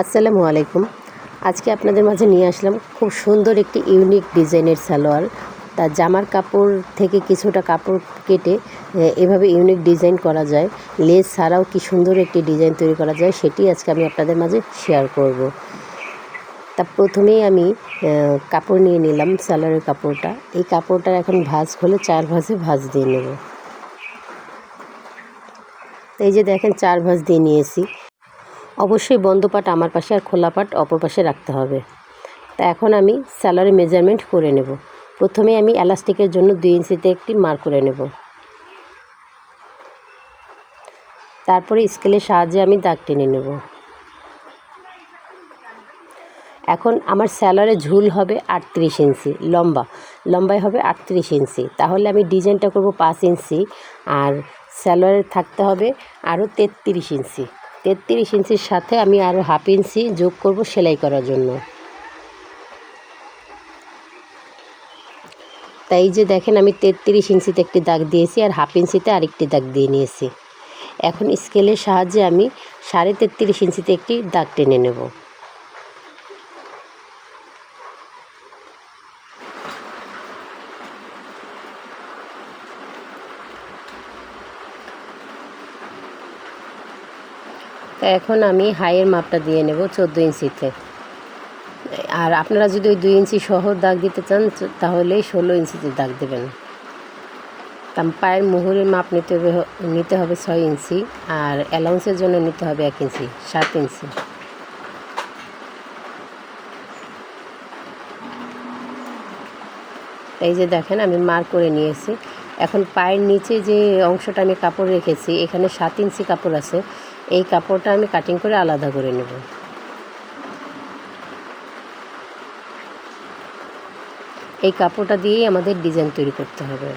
আসসালামু আলাইকুম। আজকে আপনাদের মাঝে নিয়ে আসলাম খুব সুন্দর একটি ইউনিক ডিজাইনের সালোয়ার। তা জামার কাপড় থেকে কিছুটা কাপড় কেটে এভাবে ইউনিক ডিজাইন করা যায়। লেস ছাড়াও কি সুন্দর একটি ডিজাইন তৈরি করা যায়, সেটি আজকে আমি আপনাদের মাঝে শেয়ার করব। তা প্রথমেই আমি কাপড় নিয়ে নিলাম সালোয়ারের কাপড়টা। এই কাপড়টা এখন ভাঁজ হলে চার ভাঁজে ভাঁজ দিয়ে নেব। এই যে দেখেন, চার ভাঁজ দিয়ে নিয়েছি। অবশ্যই বন্ধ পাট আমার পাশে আর খোলা পাট অপর পাশে রাখতে হবে। তা এখন আমি স্যালারি মেজারমেন্ট করে নেব। প্রথমে আমি এলাস্টিকের জন্য দুই ইঞ্চিতে একটি মার করে নেব। তারপরে স্কেলের সাহায্যে আমি দাগ টেনে নেব। এখন আমার স্যালারে ঝুল হবে আটত্রিশ ইঞ্চি, লম্বা। লম্বায় হবে আটত্রিশ ইঞ্চি। তাহলে আমি ডিজাইনটা করব পাঁচ ইঞ্চি আর স্যালোয়ারে থাকতে হবে আরও তেত্রিশ ইঞ্চি। তেত্রিশ ইঞ্চির সাথে আমি আরও হাফ ইঞ্চি যোগ করব সেলাই করার জন্য। তাই যে দেখেন আমি তেত্রিশ ইঞ্চিতে একটি দাগ দিয়েছি আর হাফ ইঞ্চিতে আরেকটি দাগ দিয়ে নিয়েছি। এখন স্কেলের সাহায্যে আমি সাড়ে তেত্রিশ ইঞ্চিতে একটি দাগ টেনে নেব। তা এখন আমি হাইয়ের মাপটা দিয়ে নেব চোদ্দ ইঞ্চিতে। আর আপনারা যদি ওই দুই ইঞ্চি সহ দাগ দিতে চান তাহলে ষোলো ইঞ্চিতে দাগ দেবেন। তা পায়ের মুহুরের মাপ নিতে হবে নিতে হবে ছয় ইঞ্চি, আর অ্যালাউন্সের জন্য নিতে হবে এক ইঞ্চি, সাত ইঞ্চি। এই যে দেখেন, আমি মার করে নিয়েছি। এখন পায়ের নিচে যে অংশটা আমি কাপড় রেখেছি, এখানে সাত ইঞ্চি কাপড় আছে। এই কাপড়টা আমি কাটিং করে আলাদা করে নেব। এই কাপড়টা দিয়েই আমাদের ডিজাইন তৈরি করতে হবে।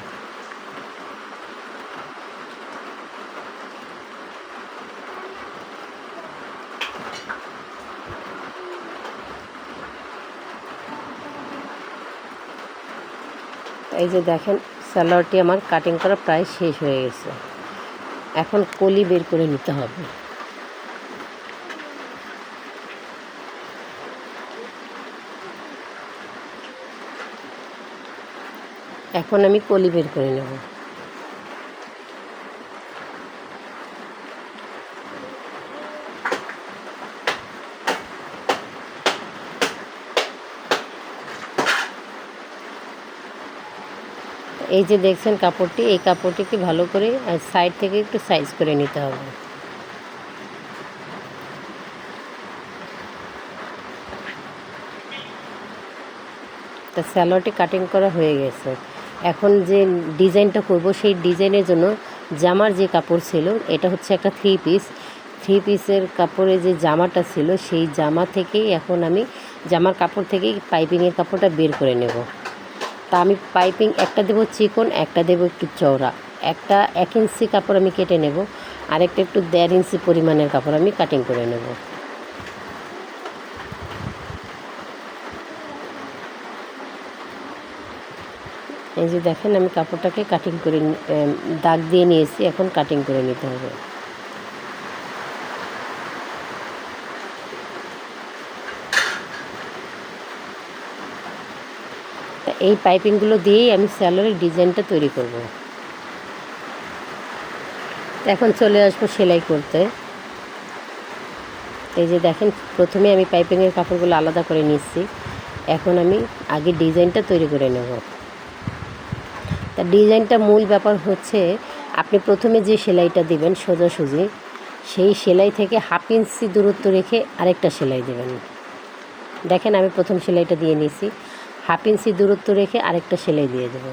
এই যে দেখেন সালোয়ারটি আমার কাটিং করা প্রায় শেষ হয়ে গেছে। এখন কলি বের করে নিতে হবে। এখন আমি কলি বের করে নেব। এই যে দেখছেন কাপড়টি, এই কাপড়টিকে ভালো করে সাইড থেকে একটু সাইজ করে নিতে হবে। তা স্যালোয়ারটি কাটিং করা হয়ে গেছে। এখন যে ডিজাইনটা করব, সেই ডিজাইনের জন্য জামার যে কাপড় ছিল, এটা হচ্ছে একটা থ্রি পিস থ্রি পিসের কাপড়ে যে জামাটা ছিল, সেই জামা থেকেই এখন আমি জামার কাপড় থেকেই পাইপিংয়ের কাপড়টা বের করে নেব। তা আমি পাইপিং একটা দেবো চিকন, একটা দেবো একটু চওড়া। একটা এক ইঞ্চি কাপড় আমি কেটে নেব, আরেকটা একটু দেড় ইঞ্চি পরিমাণের কাপড় আমি কাটিং করে নেব। এই যে দেখেন, আমি কাপড়টাকে কাটিং করে দাগ দিয়ে নিয়েছি, এখন কাটিং করে নিতে হবে। তা এই পাইপিংগুলো দিয়েই আমি স্যালোয়ারের ডিজাইনটা তৈরি করব। এখন চলে আসব সেলাই করতে। এই যে দেখেন, প্রথমে আমি পাইপিংয়ের কাপড়গুলো আলাদা করে নিচ্ছি। এখন আমি আগে ডিজাইনটা তৈরি করে নেব। তা ডিজাইনটা মূল ব্যাপার হচ্ছে, আপনি প্রথমে যে সেলাইটা দিবেন সোজাসুজি, সেই সেলাই থেকে হাফ ইঞ্চি দূরত্ব রেখে আরেকটা সেলাই দেবেন। দেখেন আমি প্রথম সেলাইটা দিয়ে নিয়েছি। হাফ ইঞ্চি দূরত্ব রেখে আরেকটা সেলাই দিয়ে দেবো।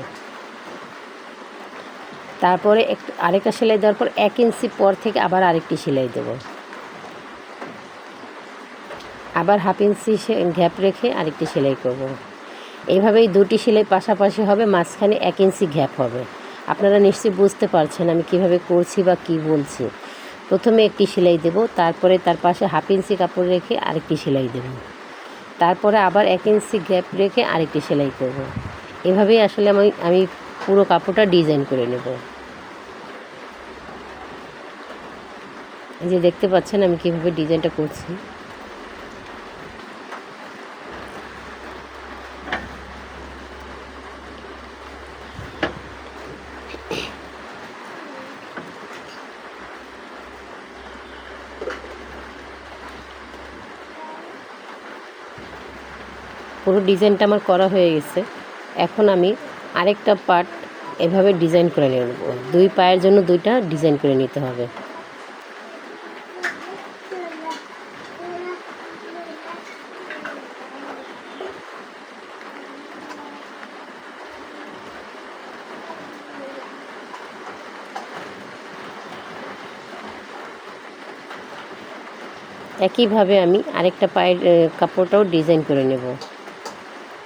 তারপরে একটু আরেকটা সেলাই দেওয়ার পর এক ইঞ্চি পর থেকে আবার আরেকটি সেলাই দেব। আবার হাফ ইঞ্চি গ্যাপ রেখে আরেকটি সেলাই করব। এইভাবেই দুটি সেলাই পাশাপাশি হবে, মাঝখানে এক ইঞ্চি গ্যাপ হবে। আপনারা নিশ্চয়ই বুঝতে পারছেন আমি কীভাবে করছি বা কি বলছি। প্রথমে একটি সেলাই দেব, তারপরে তার পাশে হাফ ইঞ্চি কাপড় রেখে আরেকটি সেলাই দেব। তারপরে আবার এক ইঞ্চি গ্যাপ রেখে আরেকটি সেলাই করব। এভাবেই আসলে আমি আমি পুরো কাপড়টা ডিজাইন করে নেব এই যে দেখতে পাচ্ছেন আমি কীভাবে ডিজাইনটা করছি পুরো ডিজাইনটা আমার করা হয়ে গেছে। এখন আমি আরেকটা পার্ট এভাবে ডিজাইন করে নেব। দুই পায়ের জন্য দুইটা ডিজাইন করে নিতে হবে। একইভাবে আমি আরেকটা পায়ের কাপড়টাও ডিজাইন করে নেব।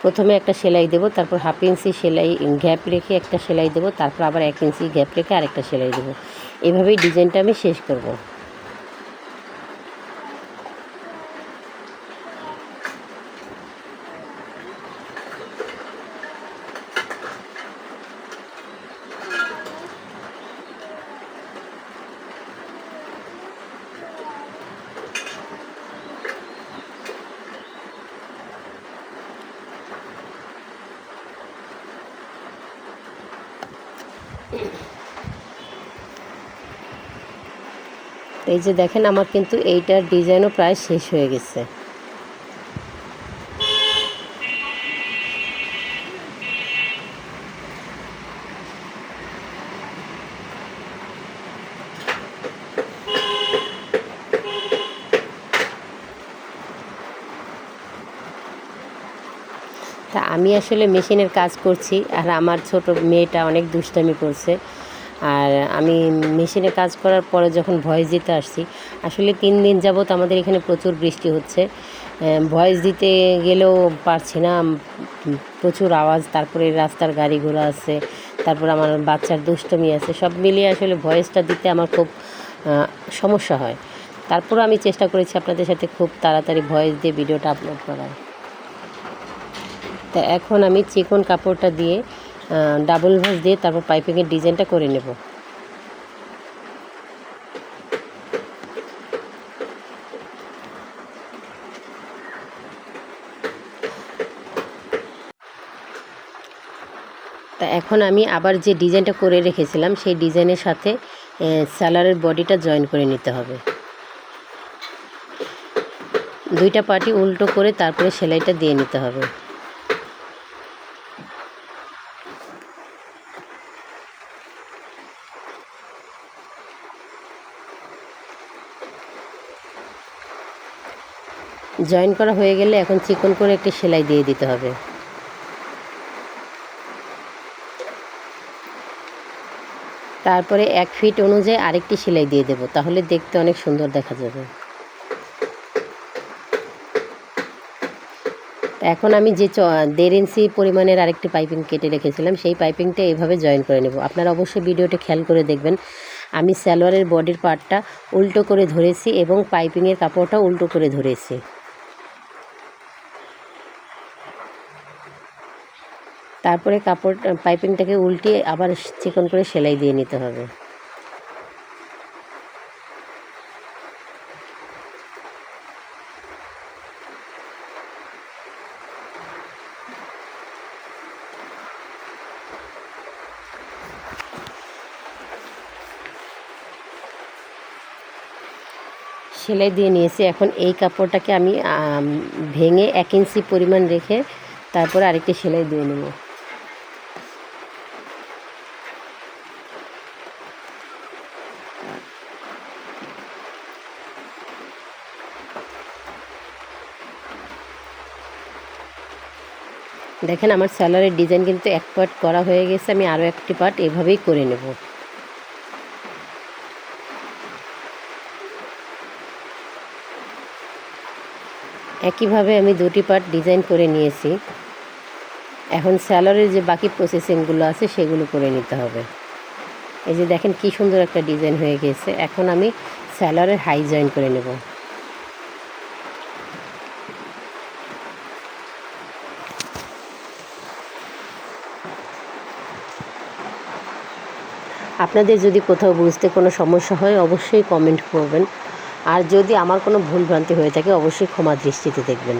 প্রথমে একটা সেলাই দেব, তারপর হাফ ইঞ্চি সেলাই গ্যাপ রেখে একটা সেলাই দেব, তারপর আবার এক ইঞ্চি গ্যাপ রেখে আরেকটা সেলাই দেব। এভাবেই ডিজাইনটা আমি শেষ করব। এই যে দেখেন, আমার কিন্তু এইটার ডিজাইনও প্রায় শেষ হয়ে গেছে। তা আমি আসলে মেশিনের কাজ করছি, আর আমার ছোট মেয়েটা অনেক দুষ্টামি করছে। আর আমি মেশিনে কাজ করার পরে যখন ভয়েস দিতে আসছি, আসলে তিন দিন যাবৎ আমাদের এখানে প্রচুর বৃষ্টি হচ্ছে। ভয়েস দিতে গেলেও পারছি না প্রচুর আওয়াজ, তারপরে রাস্তার গাড়ি ঘোড়া আছে, তারপর আমার বাচ্চার দুষ্টমি আছে, সব মিলিয়ে আসলে ভয়েসটা দিতে আমার খুব সমস্যা হয়। তারপরও আমি চেষ্টা করেছি আপনাদের সাথে খুব তাড়াতাড়ি ভয়েস দিয়ে ভিডিওটা আপলোড করার। তা এখন আমি চিকন কাপড়টা দিয়ে ডাবল ভাঁজ দিয়ে তারপর পাইপিংয়ের ডিজাইনটা করে নেব। তা এখন আমি আবার যে ডিজাইনটা করে রেখেছিলাম, সেই ডিজাইনের সাথে স্যালারের বডিটা জয়েন করে নিতে হবে। দুইটা পার্টি উল্টো করে তারপরে সেলাইটা দিয়ে নিতে হবে। জয়েন করা হয়ে গেলে এখন চিকন করে একটি সেলাই দিয়ে দিতে হবে। তারপরে এক ফিট অনুযায়ী আরেকটি সেলাই দিয়ে দেব, তাহলে দেখতে অনেক সুন্দর দেখা যাবে। এখন আমি যে দেড় ইঞ্চি পরিমাণের আরেকটি পাইপিং কেটে রেখেছিলাম, সেই পাইপিংটা এইভাবে জয়েন করে নেব। আপনারা অবশ্যই ভিডিওটা খেয়াল করে দেখবেন, আমি সালোয়ারের বডির পার্টটা উল্টো করে ধরেছি এবং পাইপিংয়ের কাপড়টা উল্টো করে ধরেছি। তারপরে কাপড় পাইপিংটাকে উল্টিয়ে আবার চিকন করে সেলাই দিয়ে নিতে হবে। সেলাই দিয়ে নিয়েছি। এখন এই কাপড়টাকে আমি, ভেঙে এক ইঞ্চি পরিমাণ রেখে তারপরে আরেকটি সেলাই দিয়ে নেব। দেখেন আমার স্যালারের ডিজাইন কিন্তু এক পার্ট করা হয়ে গেছে, আমি আরও একটি পার্ট এভাবেই করে নেব। একইভাবে আমি দুটি পার্ট ডিজাইন করে নিয়েছি। এখন স্যালারের যে বাকি প্রসেসিংগুলো আছে, সেগুলো করে নিতে হবে। এই যে দেখেন কি সুন্দর একটা ডিজাইন হয়ে গেছে। এখন আমি স্যালারের হাই জয়েন করে নেব। আপনাদের যদি কোথাও বুঝতে কোনো সমস্যা হয়, অবশ্যই কমেন্ট করবেন। আর যদি আমার কোনো ভুলভ্রান্তি হয়ে থাকে, অবশ্যই ক্ষমা দৃষ্টিতে দেখবেন।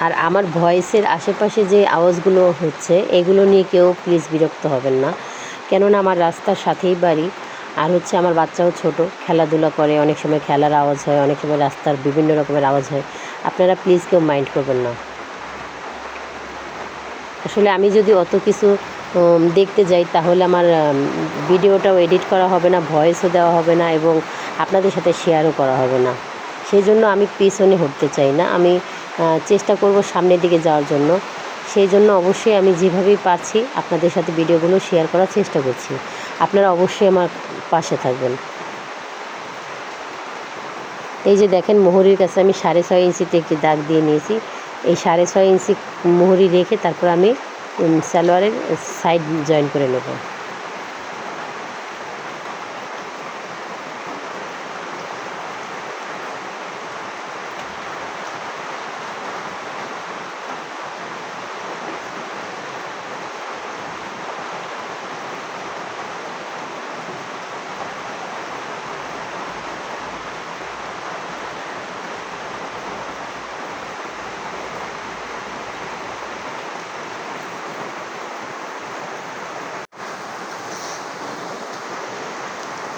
আর আমার ভয়েসের আশেপাশে যে আওয়াজগুলো হচ্ছে, এগুলো নিয়ে কেউ প্লিজ বিরক্ত হবেন না। কেননা আমার রাস্তার সাথেই বাড়ি, আর হচ্ছে আমার বাচ্চাও ছোট, খেলাধুলা করে, অনেক সময় খেলার আওয়াজ হয়, অনেক সময় রাস্তার বিভিন্ন রকমের আওয়াজ হয়। আপনারা প্লিজ কেউ মাইন্ড করবেন না। আসলে আমি যদি অত কিছু দেখতে যাই, তাহলে আমার ভিডিওটাও এডিট করা হবে না, ভয়েসও দেওয়া হবে না এবং আপনাদের সাথে শেয়ারও করা হবে না। সেই জন্য আমি পিছনে হটতে চাই না। আমি চেষ্টা করব সামনের দিকে যাওয়ার জন্য। সেই জন্য অবশ্যই আমি যেভাবেই পারছি আপনাদের সাথে ভিডিওগুলো শেয়ার করার চেষ্টা করছি। আপনারা অবশ্যই আমার পাশে থাকবেন। এই যে দেখেন, মোহরির কাছে আমি সাড়ে ছয় ইঞ্চিতে একটি দাগ দিয়ে নিয়েছি। এই সাড়ে ছয় ইঞ্চি মোহরি রেখে তারপর আমি সালোয়ারের সাইড জয়েন করে নেব।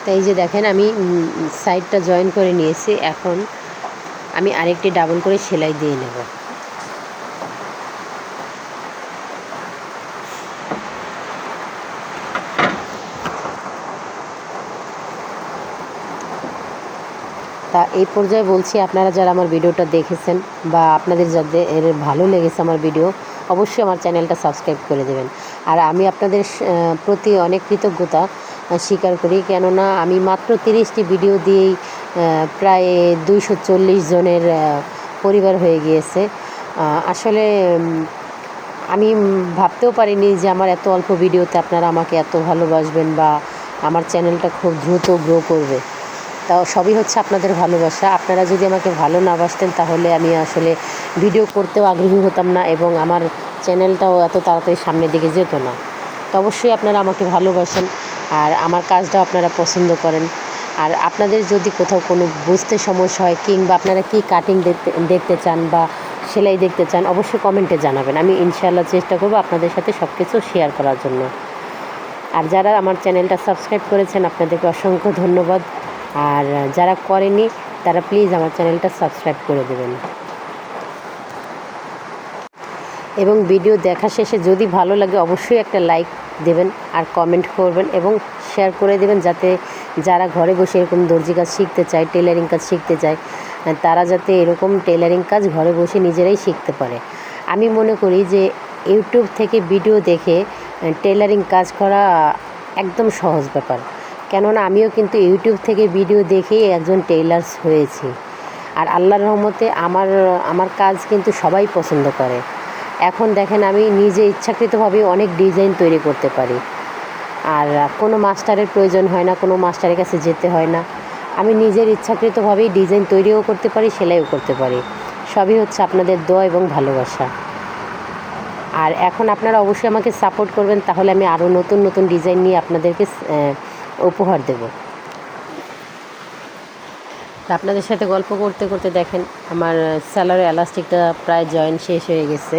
তাই যে দেখেন, আমি সাইডটা জয়েন করে নিয়েছি। এখন আমি আরেকটি ডাবল করে সেলাই দিয়ে নেব। তা এই পর্যায়ে বলছি, আপনারা যারা আমার ভিডিওটা দেখেছেন বা আপনাদের যাদের ভালো লেগেছে আমার ভিডিও, অবশ্যই আমার চ্যানেলটা সাবস্ক্রাইব করে দেবেন। আর আমি আপনাদের প্রতি অনেক কৃতজ্ঞতা। স্বীকার করি। কেননা আমি মাত্র তিরিশটি ভিডিও দিয়েই প্রায় দুইশো চল্লিশ জনের পরিবার হয়ে গিয়েছে। আসলে আমি ভাবতেও পারিনি যে আমার এত অল্প ভিডিওতে আপনারা আমাকে এত ভালোবাসবেন বা আমার চ্যানেলটা খুব দ্রুত গ্রো করবে। তা সবই হচ্ছে আপনাদের ভালোবাসা। আপনারা যদি আমাকে ভালো না বাসতেন, তাহলে আমি আসলে ভিডিও করতেও আগ্রহী হতাম না এবং আমার চ্যানেলটাও এত তাড়াতাড়ি সামনের দিকে যেত না। তো অবশ্যই আপনারা আমাকে ভালোবাসেন। আর আমার কাজটাও আপনারা পছন্দ করেন। আর আপনাদের যদি কোথাও কোনো বুঝতে সমস্যা হয় কিংবা আপনারা কি কাটিং দেখতে দেখতে চান বা সেলাই দেখতে চান, অবশ্যই কমেন্টে জানাবেন। আমি ইনশাআল্লাহ চেষ্টা করব আপনাদের সাথে সব কিছু শেয়ার করার জন্য। আর যারা আমার চ্যানেলটা সাবস্ক্রাইব করেছেন, আপনাদেরকে অসংখ্য ধন্যবাদ। আর যারা করেনি তারা প্লিজ আমার চ্যানেলটা সাবস্ক্রাইব করে দেবেন। এবং ভিডিও দেখা শেষে যদি ভালো লাগে অবশ্যই একটা লাইক দেবেন আর কমেন্ট করবেন এবং শেয়ার করে দেবেন যাতে যারা ঘরে বসে এরকম দর্জি কাজ শিখতে চায় টেলারিং কাজ শিখতে চায় তারা যাতে এরকম টেলারিং কাজ ঘরে বসে নিজেরাই শিখতে পারে। আমি মনে করি যে ইউটিউব থেকে ভিডিও দেখে টেলারিং কাজ করা একদম সহজ ব্যাপার। কেননা আমিও কিন্তু ইউটিউব থেকে ভিডিও দেখেই একজন টেইলার্স হয়েছি। আর আল্লাহর রহমতে আমার আমার কাজ কিন্তু সবাই পছন্দ করে। এখন দেখেন আমি নিজে ইচ্ছাকৃতভাবে অনেক ডিজাইন তৈরি করতে পারি। আর কোনো মাস্টারের প্রয়োজন হয় না, কোনো মাস্টারের কাছে যেতে হয় না। আমি নিজের ইচ্ছাকৃতভাবেই ডিজাইন তৈরিও করতে পারি, সেলাইও করতে পারি। সবই হচ্ছে আপনাদের দোয়া এবং ভালোবাসা। আর এখন আপনারা অবশ্যই আমাকে সাপোর্ট করবেন, তাহলে আমি আরও নতুন নতুন ডিজাইন নিয়ে আপনাদেরকে উপহার দেব। আপনাদের সাথে গল্প করতে করতে দেখেন, আমার স্যালারি এলাস্টিকটা প্রায় জয়েন শেষ হয়ে গেছে।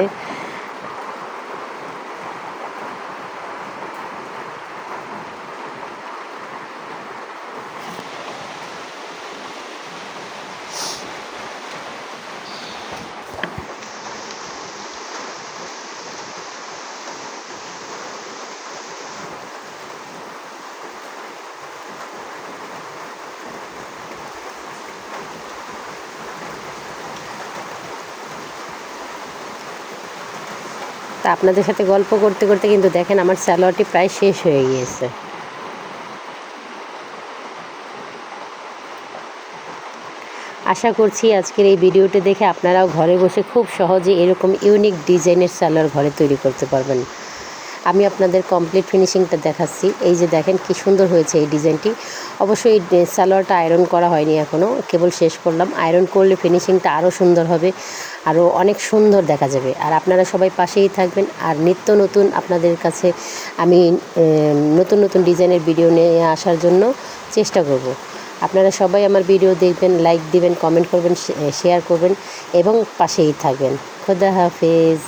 তা আপনাদের সাথে গল্প করতে করতে কিন্তু দেখেন আমার স্যালোয়ারটি প্রায় শেষ হয়ে গিয়েছে। আশা করছি আজকের এই ভিডিওটি দেখে আপনারাও ঘরে বসে খুব সহজে এরকম ইউনিক ডিজাইনের স্যালোয়ার ঘরে তৈরি করতে পারবেন। আমি আপনাদের কমপ্লিট ফিনিশিংটা দেখাচ্ছি। এই যে দেখেন কি সুন্দর হয়েছে এই ডিজাইনটি। অবশ্যই সালোয়ারটা আয়রন করা হয়নি এখনও কেবল শেষ করলাম। আয়রন করলে ফিনিশিংটা আরও সুন্দর হবে আরও অনেক সুন্দর দেখা যাবে। আর আপনারা সবাই পাশেই থাকবেন। আর নিত্য নতুন আপনাদের কাছে আমি নতুন নতুন ডিজাইনের ভিডিও নিয়ে আসার জন্য চেষ্টা করব। আপনারা সবাই আমার ভিডিও দেখবেন লাইক দিবেন কমেন্ট করবেন শেয়ার করবেন এবং পাশেই থাকবেন। খোদা হাফেজ।